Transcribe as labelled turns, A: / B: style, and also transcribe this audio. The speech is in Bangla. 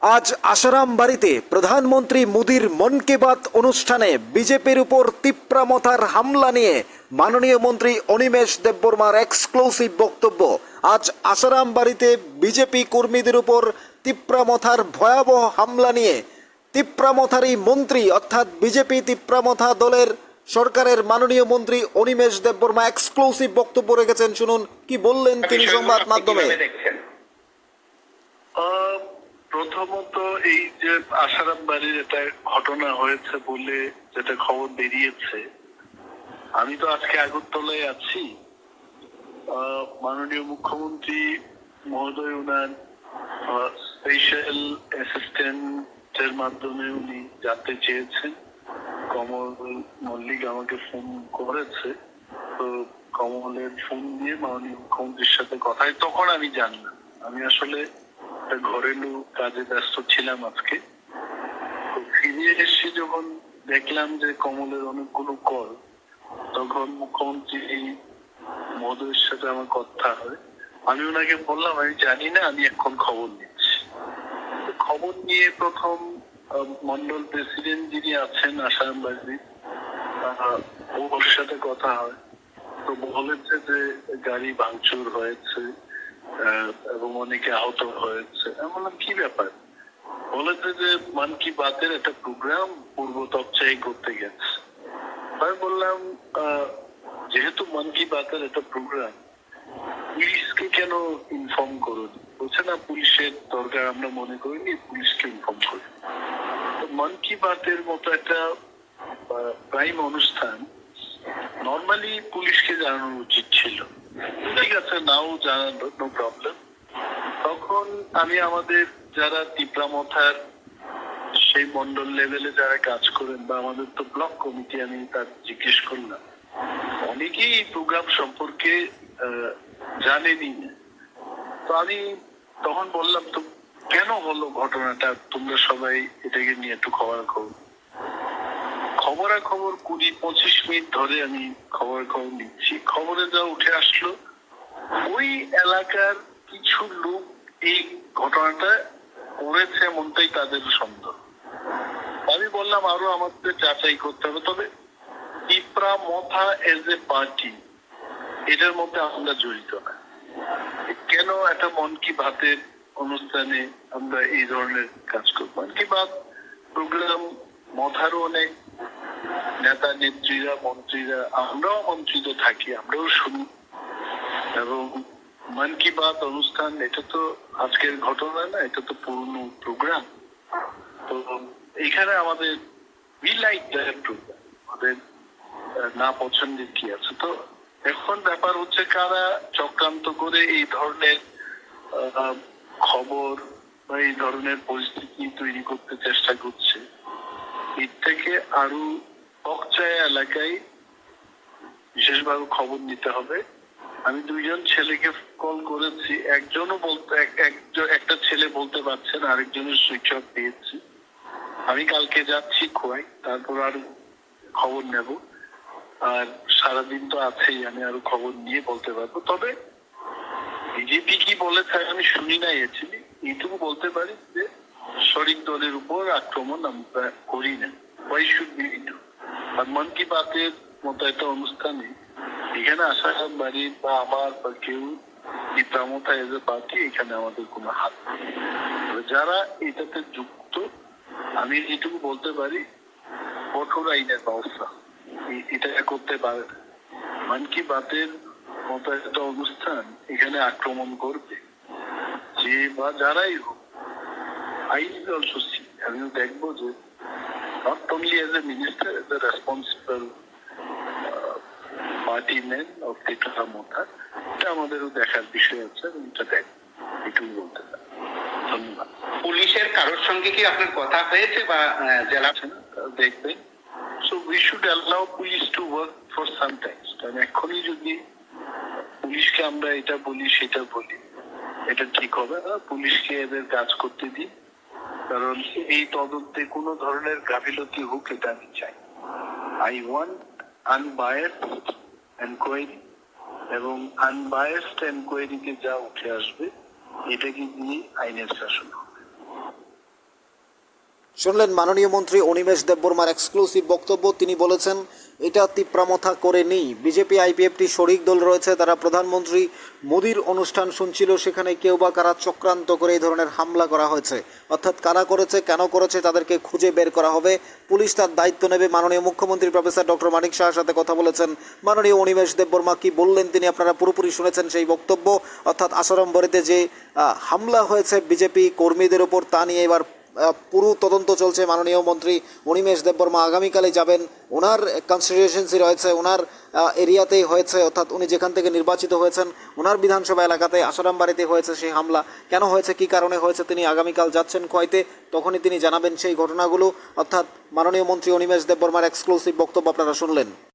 A: আজ আসারাম বাড়িতে প্রধানমন্ত্রী মোদীর মন কি বাত অনুষ্ঠানে বিজেপির উপর তিপ্রামথার হামলা নিয়ে মাননীয় মন্ত্রী অনিমেষ দেববর্মার এক্সক্লুসিভ বক্তব্য। আজ আসারাম বাড়িতে বিজেপি কর্মীদের উপর তিপ্রামথার ভয়াবহ হামলা নিয়ে তিপ্রামথারই মন্ত্রী অর্থাৎ বিজেপি তিপ্রামথা দলের সরকারের মাননীয় মন্ত্রী অনিমেষ দেববর্মা এক্সক্লুসিভ বক্তব্য রেখেছেন। শুনুন কি বললেন তিনি সংবাদ মাধ্যমে?
B: প্রথমত এই যে আসারাম বাড়ির এটা ঘটনা হয়েছে বলে যেটা খবর বেরিয়েছে, আমি তো আজকে আগরতলায় আছি। মাননীয় মুখ্যমন্ত্রী মহোদয় উনার স্পেশাল অ্যাসিস্ট্যান্টের মাধ্যমে উনি জানতে চেয়েছেন। কমল মল্লিক আমাকে ফোন করেছে। তো কমলের ফোন দিয়ে মাননীয় মুখ্যমন্ত্রীর সাথে কথা তখন আমি জানলাম। আমি আসলে একটা ঘরেলু কাজে ব্যস্ত ছিলাম আজকে। ফিরে এসে যখন দেখলাম যে কমলের অনেকগুলো কল, তখন মুখ্যমন্ত্রী মহোদয়ের সাথে আমার কথা হয়। আমি ওনাকে বললাম, আমি জানি না, আমি এখন খবর নিচ্ছি। খবর নিয়ে প্রথম মন্ডল প্রেসিডেন্ট যিনি আছেন আসাম ওর সাথে কথা হয়। তো বলেছে যে গাড়ি ভাঙচুর হয়েছে। এবং অনেকে আহত হয়েছে। আমি বললাম কি ব্যাপার? বলেছে যে মান কি বাতের একটা প্রোগ্রাম পূর্ব তপচাই করতে গেছে। আমি বললাম যেহেতু মন কি বাতের একটা প্রোগ্রাম পুলিশকে কেন ইনফর্ম করুন? বলছে না, পুলিশের দরকার, আমরা মনে করিনি, পুলিশকে ইনফর্ম করি। মন কি বাতের মতো একটা প্রাইম অনুষ্ঠান নর্মালি পুলিশকে জানানো উচিত ছিল। ঠিক আছে নাও জানানো নো প্রবলেম তখন আমি আমাদের যারা তিপ্রামথার সেই মন্ডল লেভেলে যারা কাজ করেন বা আমাদের তো ব্লক কমিটি আমি তার জিজ্ঞেস করলাম। অনেকেই এই প্রোগ্রাম সম্পর্কে আহ, জানেনই না। তো আমি তখন বললাম তো কেন হলো ঘটনাটা? তোমরা সবাই এটাকে নিয়ে একটু খবর খবর খবরাখবর কুড়ি পঁচিশ মিনিট ধরে আমি খবর খবর নিচ্ছি। খবরে যা উঠে আসলো, ওই এলাকার কিছু লোক এই ঘটনাটা করেছে এমনটাই তাদের সন্দেহ। আমি বললাম, আরও আমাদের যাচাই করতে হবে। তবে ইপ্রা মথা এজ এ পার্টি এটার মধ্যে আমরা জড়িত না। কেন একটা মন কি ভাতের অনুষ্ঠানে আমরা এই ধরনের কাজ করব? মন কি বাত প্রোগ্রাম মথারও অনেক নেতা নেত্রীরা মন্ত্রীরা, আমরাও আমন্ত্রিত থাকি, আমরাও শুনি। এবং মন কি বাত অনুষ্ঠান, এটা তো আজকের ঘটনা না, এটা তো পুরনো প্রোগ্রাম তো এখানে আমাদের উই লাইক আমাদের না পছন্দের কি আছে? তো এখন ব্যাপার হচ্ছে কারা চক্রান্ত করে এই ধরনের খবর বা এই ধরনের পরিস্থিতি তৈরি করতে চেষ্টা করছে। এর থেকে আরও বকচায় এলাকায় বিশেষভাবে খবর নিতে হবে। আমি দুইজন ছেলেকে কল করেছি। একজনও বলতে একটা ছেলে বলতে পারছে না, আরেকজনের সুইচ অফ পেয়েছি আমি কালকে যাচ্ছি খোয়াই, তারপর আর খবর নেব। আর সারাদিন তো আছেই, আমি আরও খবর নিয়ে বলতে পারব। তবে বিজেপি কি বলেছে আমি শুনি না এছিলি এইটুকু বলতে পারি যে শরিক দলের উপর আক্রমণ আমরা করি না। ওয়াই শুড বি আর মন কি বাতের মতো একটা অনুষ্ঠানে এখানে আশা বাড়ির বা আমার বা কেউ পিতামতা এজ এ পার্টি এখানে আমাদের হাত যারা এটাতে যুক্ত, আমি এইটুকু বলতে পারি, কঠোর আইনের ব্যবস্থা। এটা করতে পারে মন কি বাতের মতো একটা অনুষ্ঠান এখানে আক্রমণ করবে। যে বা যারাই হোক আই উইল অলসো সি আমিও দেখব যে not only as a minister as a responsible party man of টিকা মোথা এটা আমাদেরও দেখার বিষয় আছে এবং এটা দেখ এটুকু বলতে পারি ধন্যবাদ।
C: পুলিশের কারোর সঙ্গে কি আপনার কথা হয়েছে বা জেলা
B: না দেখবেন। So we should allow police to work for some times কারণ এখনই যদি পুলিশকে আমরা এটা বলি সেটা বলি এটা ঠিক হবে না। পুলিশকে এদের কাজ করতে দিই। কারণ এই তদন্তে কোন ধরনের গাফিলতি হোক, এটা আমি চাই। আই ওয়ান্ট আনবায়াসড এনকোয়ারি এবং আনবায়াসড এনকোয়ারিতে যা উঠে আসবে এটাকে নিয়ে আইনের শাসন হবে।
A: শুনলেন মাননীয় মন্ত্রী অনিমেষ দেববর্মার এক্সক্লুসিভ বক্তব্য। তিনি বলেছেন, এটা তিপ্রামথা করে নেই। বিজেপি আইপিএফটি শরিক দল রয়েছে, তারা প্রধানমন্ত্রী মোদির অনুষ্ঠান শুনছিল, সেখানে কেউ বা কারা চক্রান্ত করে এই ধরনের হামলা করা হয়েছে। অর্থাৎ কারা করেছে, কেন করেছে, তাদেরকে খুঁজে বের করা হবে। পুলিশ তার দায়িত্ব নেবে। মাননীয় মুখ্যমন্ত্রী প্রফেসর ডক্টর মানিক শাহের সাথে কথা বলেছেন। মাননীয় অনিমেষ দেববর্মা কি বললেন, তিনি আপনারা পুরোপুরি শুনেছেন সেই বক্তব্য। অর্থাৎ আসারম্বরিতে যে হামলা হয়েছে বিজেপি কর্মীদের ওপর তা নিয়ে এবার পুরো তদন্ত চলছে মাননীয় মন্ত্রী অনিমেষ দেববর্মা। আগামীকালে যাবেন। ওনার কনস্টিটিউশনসি রয়েছে, ওনার এরিয়াতেই হয়েছে, অর্থাৎ উনি যেখান থেকে নির্বাচিত হয়েছেন, ওনার বিধানসভা এলাকাতে আসারাম বাড়িতে হয়েছে সেই হামলা। কেন হয়েছে, কি কারণে হয়েছে, তিনি আগামীকাল যাচ্ছেন খোয়াইতে তখনই তিনি জানাবেন সেই ঘটনাগুলো। অর্থাৎ মাননীয় মন্ত্রী অনিমেষ দেববর্মার এক্সক্লুসিভ বক্তব্য আপনারা শুনলেন।